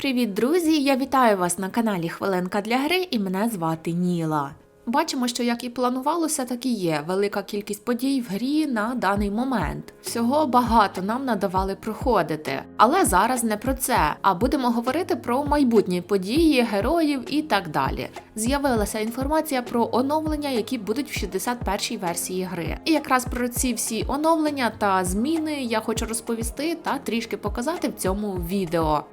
Привіт, друзі! Я вітаю вас на каналі Хвилинка для гри і мене звати Ніла. Бачимо, що як і планувалося, так і є велика кількість подій в грі на даний момент. Всього багато нам надавали проходити, але зараз не про це. А будемо говорити про майбутні події, героїв і так далі. З'явилася інформація про оновлення, які будуть в 61-й версії гри. І якраз про ці всі оновлення та зміни я хочу розповісти та трішки показати в цьому відео.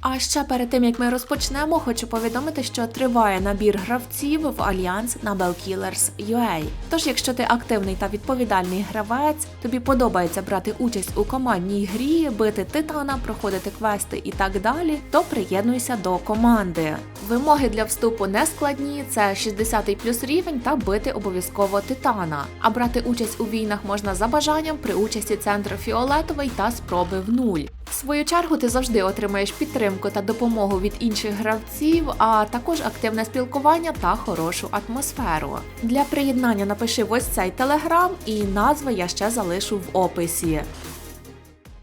А ще перед тим як ми розпочнемо, хочу повідомити, що триває набір гравців в альянс на Bellkillers UA. Тож, якщо ти активний та відповідальний гравець, тобі подобається брати участь у командній грі, бити титана, проходити квести і так далі, то приєднуйся до команди. Вимоги для вступу не складні, це 60 плюс рівень та бити обов'язково титана. А брати участь у війнах можна за бажанням при участі центру фіолетовий та спроби в нуль. В свою чергу ти завжди отримаєш підтримку та допомогу від інших гравців, а також активне спілкування та хорошу атмосферу. Для приєднання напиши ось цей телеграм, і назви я ще залишу в описі.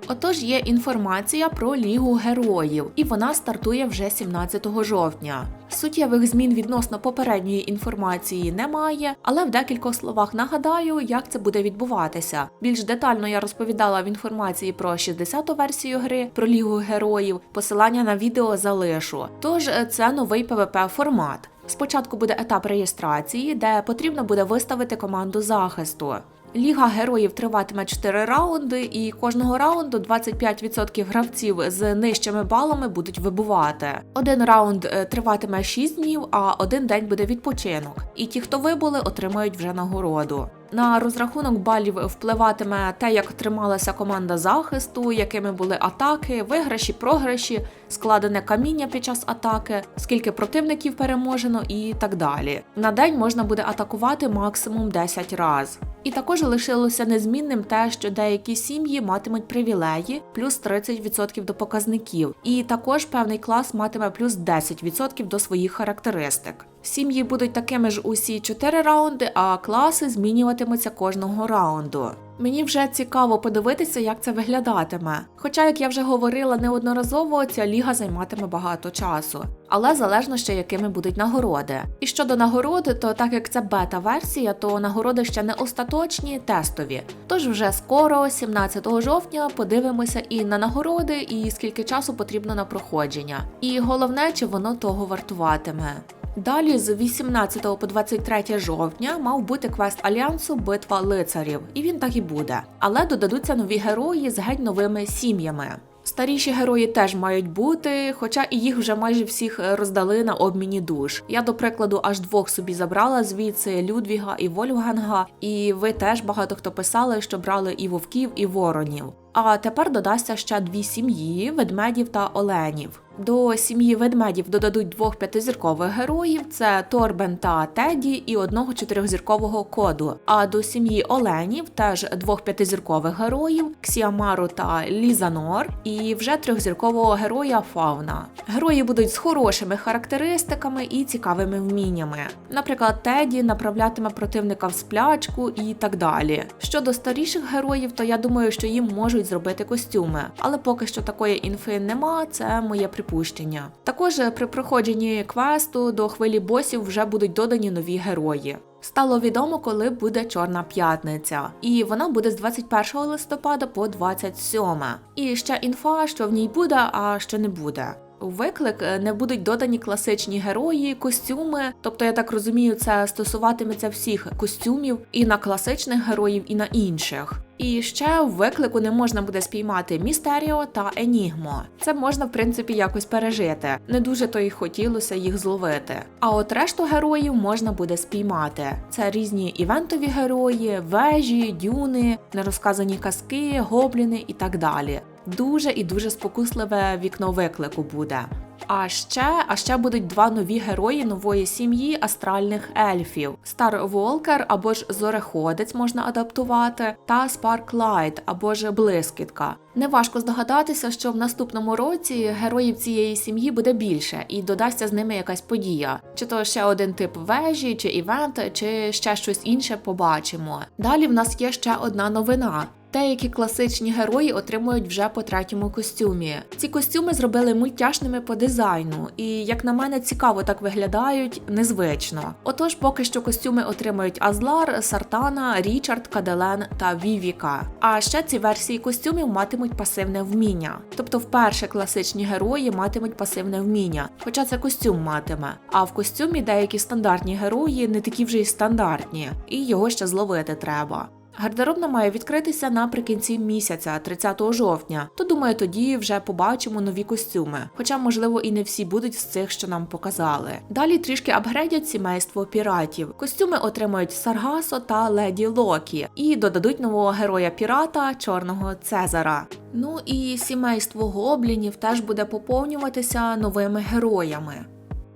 Отож, є інформація про Лігу героїв, і вона стартує вже 17 жовтня. Суттєвих змін відносно попередньої інформації немає, але в декількох словах нагадаю, як це буде відбуватися. Більш детально я розповідала в інформації про 60-ту версію гри, про Лігу героїв. Посилання на відео залишу. Тож е, це новий ПВП формат. Спочатку буде етап реєстрації, де потрібно буде виставити команду захисту. Ліга героїв триватиме 4 раунди, і кожного раунду 25% гравців з нижчими балами будуть вибувати. Один раунд е, триватиме 6 днів, а один день буде відпочинок. І ті, хто вибули, отримають вже нагороду. На розрахунок балів впливатиме те, як трималася команда захисту, якими були атаки, виграші, програші, складене каміння під час атаки, скільки противників переможено і так далі. На день можна буде атакувати максимум 10 разів. І також лишилося незмінним те, що деякі сім'ї матимуть привілеї плюс 30% до показників, і також певний клас матиме плюс 10% до своїх характеристик. Сім'ї будуть такими ж усі 4 раунди, а класи змінюватимуться кожного раунду. Мені вже цікаво подивитися, як це виглядатиме. Хоча, як я вже говорила неодноразово, ця ліга займатиме багато часу, але залежно ще якими будуть нагороди. І щодо нагороди, то так як це бета-версія, то нагороди ще не остаточні, тестові. Тож вже скоро, 17 жовтня, подивимося і на нагороди, і скільки часу потрібно на проходження. І головне, чи воно того вартуватиме. Далі з 18 по 23 жовтня мав бути квест альянсу Битва лицарів, і він так і буде. Але додадуться нові герої з геть новими сім'ями. Старіші герої теж мають бути, хоча і їх вже майже всіх роздали на обміні душ. Я, до прикладу, аж двох собі забрала звідси Людвіга і Вольфганга, і ви теж багато хто писали, що брали і вовків, і воронів. А тепер додасться ще дві сім'ї ведмедів та оленів. До сім'ї ведмедів додадуть двох п'ятизіркових героїв: це Торбен та Теді, і одного чотирьохзіркового коду. А до сім'ї оленів теж двох п'ятизіркових героїв Ксіамару та Лізанор, і вже трьохзіркового героя Фауна. Герої будуть з хорошими характеристиками і цікавими вміннями. Наприклад, Теді направлятиме противника в сплячку і так далі. Щодо старіших героїв, то я думаю, що їм можуть зробити костюми, але поки що такої інфи нема. Це моє припущення. Також при проходженні квесту до хвилі босів вже будуть додані нові герої. Стало відомо, коли буде Чорна п'ятниця, і вона буде з 21 листопада по 27. І ще інфа, що в ній буде, а що не буде. У виклик не будуть додані класичні герої, костюми. Тобто, я так розумію, це стосуватиметься всіх костюмів і на класичних героїв, і на інших. І ще в виклику не можна буде спіймати Містеріо та Енігмо. Це можна, в принципі, якось пережити. Не дуже то й хотілося їх зловити. А от решту героїв можна буде спіймати. Це різні івентові герої, вежі, дюни, нерозказані казки, гобліни і так далі. Дуже і дуже спокусливе вікно виклику буде. А ще, а ще будуть два нові герої нової сім'ї астральних ельфів: Стар Волкер або ж Зореходець можна адаптувати, та Спарклайт або ж Блискітка. Неважко здогадатися, що в наступному році героїв цієї сім'ї буде більше і додасться з ними якась подія, чи то ще один тип вежі, чи івент, чи ще щось інше побачимо. Далі в нас є ще одна новина. Деякі класичні герої отримують вже по третьому костюмі. Ці костюми зробили мультяшними по дизайну, і як на мене цікаво так виглядають незвично. Отож, поки що костюми отримують Азлар, Сартана, Річард, Каделен та Вівіка. А ще ці версії костюмів матимуть пасивне вміння. Тобто, вперше класичні герої матимуть пасивне вміння, хоча це костюм матиме. А в костюмі деякі стандартні герої не такі вже й стандартні, і його ще зловити треба. Гардеробна має відкритися наприкінці місяця, 30 жовтня. То думаю, тоді вже побачимо нові костюми. Хоча, можливо, і не всі будуть з цих, що нам показали. Далі трішки апгрейдять сімейство піратів. Костюми отримають Саргасо та Леді Локі і додадуть нового героя пірата чорного Цезара. Ну і сімейство гоблінів теж буде поповнюватися новими героями.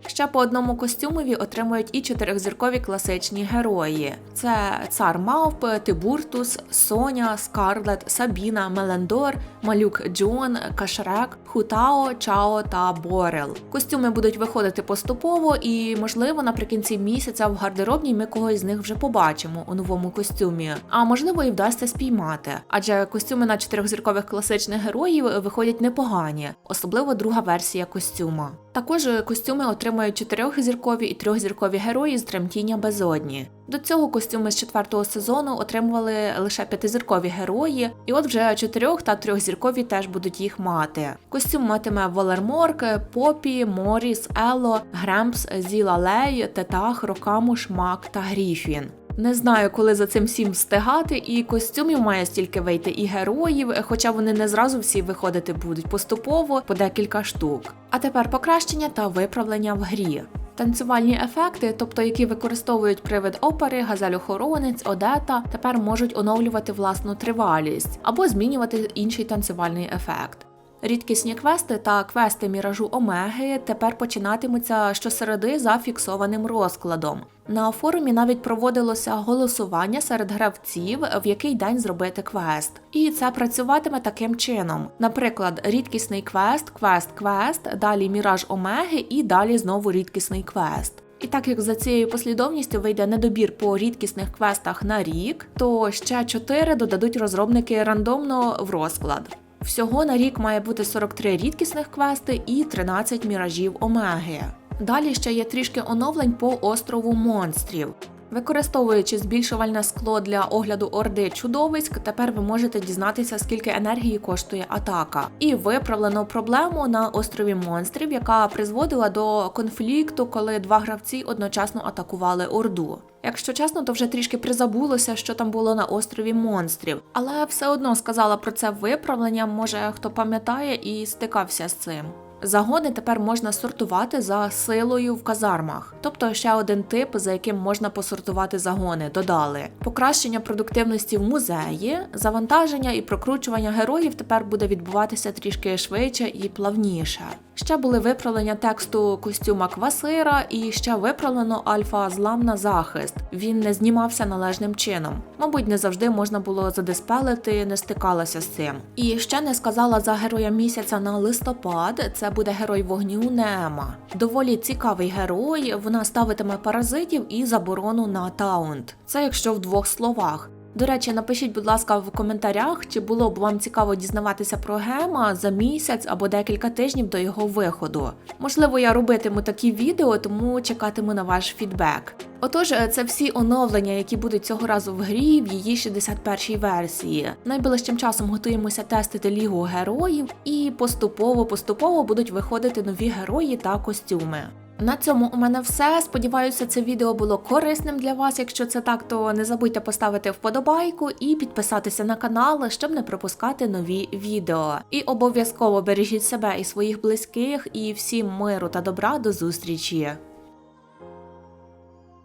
Ще по одному костюмові отримують і чотирьохзіркові класичні герої: це цар Мавп, Тибуртус, Соня, Скарлет, Сабіна, Мелендор, Малюк Джон, Кашрек, Хутао, Чао та Борел. Костюми будуть виходити поступово, і можливо наприкінці місяця в гардеробній ми когось з них вже побачимо у новому костюмі. А можливо, і вдасться спіймати, адже костюми на чотирьохзіркових класичних героїв виходять непогані, особливо друга версія костюма. Також костюми отримують чотирьохзіркові і трьохзіркові герої з тремтіння безодні. До цього костюми з четвертого сезону отримували лише п'ятизіркові герої, і от вже чотирьох та трьохзіркові теж будуть їх мати. Костюм матиме Волерморк, Попі, Моріс, Ело, Гремпс, Зіла Лей, Тетах, Рокамуш, Мак та Гріфін. Не знаю, коли за цим всім встигати, і костюмів має стільки вийти і героїв, хоча вони не зразу всі виходити будуть поступово по декілька штук. А тепер покращення та виправлення в грі. Танцювальні ефекти, тобто які використовують привид опери, газель-охоронець, одета, тепер можуть оновлювати власну тривалість або змінювати інший танцювальний ефект. Рідкісні квести та квести міражу Омеги тепер починатимуться щосереди за фіксованим розкладом. На форумі навіть проводилося голосування серед гравців, в який день зробити квест. І це працюватиме таким чином: наприклад, рідкісний квест, квест, квест, далі міраж Омеги і далі знову рідкісний квест. І так як за цією послідовністю вийде недобір по рідкісних квестах на рік, то ще 4 додадуть розробники рандомно в розклад. Всього на рік має бути 43 рідкісних квести і 13 міражів Омеги. Далі ще є трішки оновлень по острову монстрів. Використовуючи збільшувальне скло для огляду орди чудовиськ, тепер ви можете дізнатися, скільки енергії коштує атака. І виправлено проблему на острові монстрів, яка призводила до конфлікту, коли два гравці одночасно атакували орду. Якщо чесно, то вже трішки призабулося, що там було на острові монстрів, але все одно сказала про це виправлення. Може хто пам'ятає і стикався з цим. Загони тепер можна сортувати за силою в казармах, тобто ще один тип, за яким можна посортувати загони, додали. Покращення продуктивності в музеї, завантаження і прокручування героїв тепер буде відбуватися трішки швидше і плавніше. Ще були виправлення тексту костюма Квасира і ще виправлено альфа злам на захист. Він не знімався належним чином. Мабуть, не завжди можна було задиспелити, не стикалася з цим. І ще не сказала за героя місяця на листопад. Це буде герой вогню Неема. Доволі цікавий герой. Вона ставитиме паразитів і заборону на таунт. Це якщо в двох словах. До речі, напишіть, будь ласка, в коментарях, чи було б вам цікаво дізнаватися про гема за місяць або декілька тижнів до його виходу. Можливо, я робитиму такі відео, тому чекатиму на ваш фідбек. Отож, е, це всі оновлення, які будуть цього разу в грі в її 61-й версії. Найближчим часом готуємося тестити лігу героїв, і поступово-поступово будуть виходити нові герої та костюми. На цьому у мене все. Сподіваюся, це відео було корисним для вас. Якщо це так, то не забудьте поставити вподобайку і підписатися на канал, щоб не пропускати нові відео. І обов'язково бережіть себе і своїх близьких, і всім миру та добра до зустрічі!